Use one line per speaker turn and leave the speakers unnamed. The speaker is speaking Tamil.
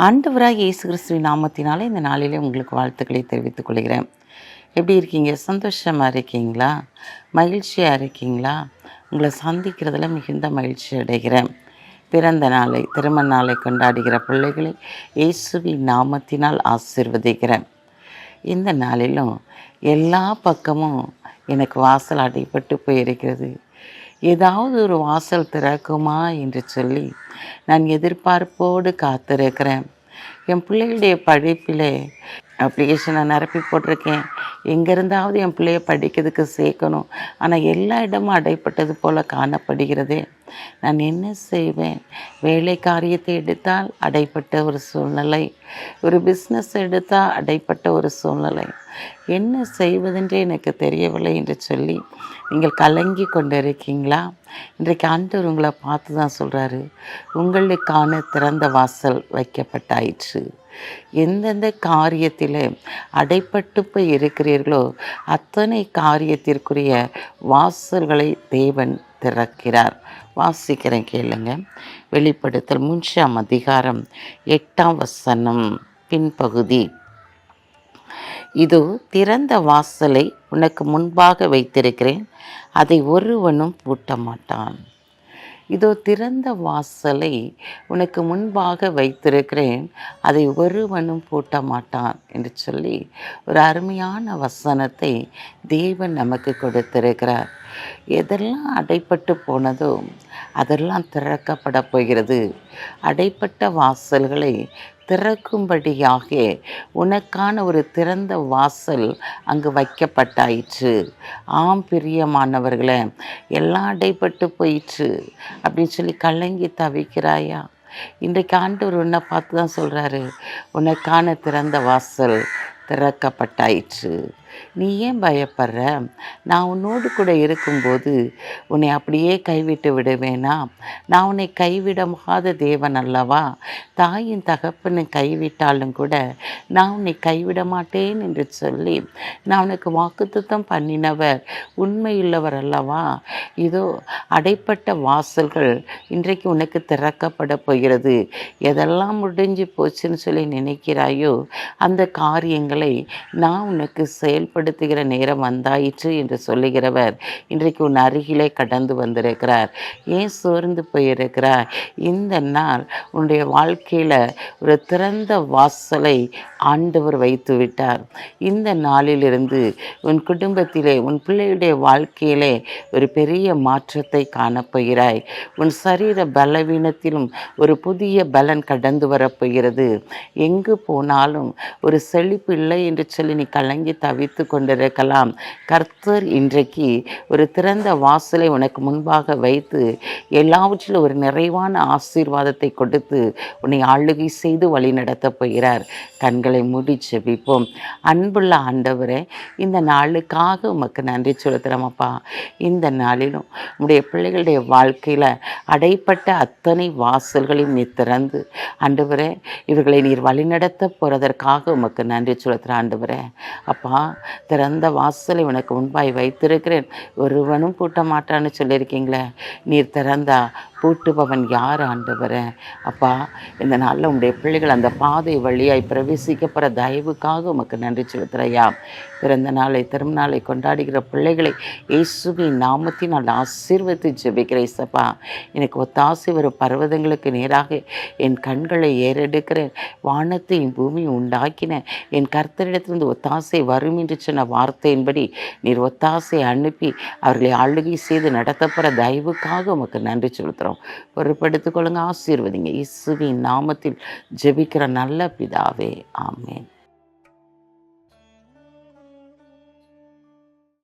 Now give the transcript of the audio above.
ஆண்டவராக இயேசு கிறிஸ்துவின் நாமத்தினாலே இந்த நாளிலே உங்களுக்கு வாழ்த்துக்களை தெரிவித்துக் கொள்கிறேன். எப்படி இருக்கீங்க? சந்தோஷமாக இருக்கீங்களா? மகிழ்ச்சியாக இருக்கீங்களா? உங்களை சந்திக்கிறதுல மிகுந்த மகிழ்ச்சி அடைகிறேன். பிறந்த நாளை திருமண நாளை கொண்டாடுகிற பிள்ளைகளை இயேசுவின் நாமத்தினால் ஆசீர்வதிக்கிறேன். இந்த நாளிலும் எல்லா பக்கமும் எனக்கு வாசல் அடைப்பட்டு போயிருக்கிறது. ஏதாவது ஒரு வாசல் திறக்குமா என்று சொல்லி நான் எதிர்பார்ப்போடு காத்திருக்கிறேன். என் பிள்ளைகளுடைய படிப்பில் அப்ளிகேஷனை நிரப்பி போட்டிருக்கேன். எங்கேருந்தாவது என் பிள்ளைய படிக்கிறதுக்கு சேர்க்கணும். ஆனால் எல்லா இடமும் அடைப்பட்டது போல் காணப்படுகிறது. நான் என்ன செய்வேன்? வேலை காரியத்தை எடுத்தால் அடைப்பட்ட ஒரு சூழ்நிலை. ஒரு பிஸ்னஸ் எடுத்தால் அடைப்பட்ட ஒரு சூழ்நிலை. என்ன செய்வதென்றே எனக்கு தெரியவில்லை என்று சொல்லி நீங்கள் கலங்கி கொண்டிருக்கீங்களா? இன்றைக்கு ஆண்டவர் உங்களை பார்த்து தான் சொல்கிறாரு உங்களுக்கான திறந்த வாசல் வைக்கப்பட்டாயிற்று. எந்தெந்த காரியத்தில் அடைப்பட்டு போய் இருக்கிறீர்களோ அத்தனை காரியத்திற்குரிய வாசல்களை தேவன் திறக்கிறார். வாசிக்கிறேன் கேளுங்க. வெளிப்படுத்தல் மூன்றாம் அதிகாரம் எட்டாம் வசனம் பின்பகுதி. இதோ திறந்த வாசலை உனக்கு முன்பாக வைத்திருக்கிறேன். அதை ஒருவனும் பூட்ட மாட்டான் இதோ திறந்த வாசலை உனக்கு முன்பாக வைத்திருக்கிறேன். அதை ஒருவனும் பூட்ட மாட்டான் என்று சொல்லி ஒரு அருமையான வசனத்தை தேவன் நமக்கு கொடுத்திருக்கிறார். எதெல்லாம் அடைப்பட்டு போனதோ அதெல்லாம் திறக்கப்பட போகிறது. அடைப்பட்ட வாசல்களை திறக்கும்படியாக உனக்கான ஒரு திறந்த வாசல் அங்கு வைக்கப்பட்டாயிற்று. ஆம் பிரியமானவர்களே எல்லாம் அடைப்பட்டு போயிற்று. அப்படின்னு சொல்லி கலங்கி தவிக்கிறாயா? இன்றைக்கு ஆண்டவர் உன்னை பார்த்து தான் சொல்கிறாரு உனக்கான திறந்த வாசல் திறக்கப்பட்டாயிற்று. நீ ஏன் பயப்படுற? நான் உன்னோடு கூட இருக்கும்போது உன்னை அப்படியே கைவிட்டு விடுவேனா நான் உன்னை கைவிடமாத தேவன் அல்லவா? தாயின் தகப்பனை கைவிட்டாலும் கூட நான் உன்னை கைவிட மாட்டேன் என்று சொல்லி நான் உனக்கு வாக்குத்தத்தம் பண்ணினவர் உண்மையுள்ளவர் அல்லவா? இதோ அடைப்பட்ட வாசல்கள் இன்றைக்கு உனக்கு திறக்கப்பட போகிறது. எதெல்லாம் முடிஞ்சு போச்சுன்னு சொல்லி நினைக்கிறாயோ அந்த காரியங்களை நான் உனக்கு செயல்படுத்துகிற நேரம் வந்தாயிற்று என்று சொல்லுகிறவர் இன்றைக்கு உன் அருகிலே கடந்து வந்திருக்கிறார். ஏன் சோர்ந்து போயிருக்கிறார் இந்த நாள் உன்னுடைய வாழ்க்கையில் ஒரு திறந்த வாசலை ஆண்டவர் வைத்து விட்டார் இந்த நாளிலிருந்து உன் குடும்பத்திலே உன் பிள்ளையுடைய வாழ்க்கையிலே ஒரு பெரிய மாற்றத்தை காணப்போகிறாய். உன் சரீர பலவீனத்திலும் ஒரு புதிய பலன் கடந்து வரப்போகிறது. எங்கு போனாலும் ஒரு செழிப்பு இல்லை என்று சொல்லி நீ கலங்கி தவித்து கொண்டிருக்கலாம். கர்த்தர் இன்றைக்கு ஒரு திறந்த வாசலை உனக்கு முன்பாக வைத்து எல்லாவற்றிலும் ஒரு நிறைவான ஆசீர்வாதத்தை கொடுத்து உன்னை ஆளுகை செய்து வழி நடத்தப் போகிறார். கண்களை மூடி செபிப்போம் அன்புள்ள ஆண்டவரே இந்த நாளுக்காக உமக்கு நன்றி செலுத்துகிறோமப்பா இந்த நாளிலும் உடைய பிள்ளைகளுடைய வாழ்க்கையில் அடைப்பட்ட அத்தனை வாசல்களையும் நீ திறந்து. ஆண்டவரே இவர்களை நீர் வழிநடத்த போகிறதற்காக உமக்கு நன்றி செலுத்துகிற ஆண்டவரே. அப்பா திறந்த வாசலை உனக்கு முன்பாய் வைத்திருக்கிறேன். ஒருவனும் பூட்ட மாட்டான்னு சொல்லியிருக்கீங்களே. நீர் திறந்தா பூட்டுபவன் யார் ஆண்டவரே? அப்பா இந்த நாளில் உங்களுடைய பிள்ளைகள் அந்த பாதை வழியாய் பிரவேசிக்கப்படுற தயவுக்காக உமக்கு நன்றி செலுத்துறையா பிறந்த நாளை திருநாளை கொண்டாடுகிற பிள்ளைகளை இயேசுவின் நாமத்தினால் ஆசீர்வதித்து ஜெபிக்கிற இசப்பா எனக்கு ஒத்தாசை வரும் பர்வதங்களுக்கு நேராக என் கண்களை ஏறெடுக்கிறேன். வானத்தையும் பூமியும் உண்டாக்கின என் கர்த்தரிடத்திலிருந்து ஒத்தாசை வரும் என்று சொன்ன வார்த்தையின்படி நீர் ஒத்தாசை அனுப்பி அவர்களை ஆளுகை செய்து நடத்தப்படுற தயவுக்காக உமக்கு நன்றி செலுத்துகிறோம் ஜெபிக்கிறோம் பொறுப்படுத்திக் கொள்ளுங்க ஆசீர்வதிங்க. இசுவின் நாமத்தில் ஜெபிக்கிற நல்ல பிதாவே ஆமேன்.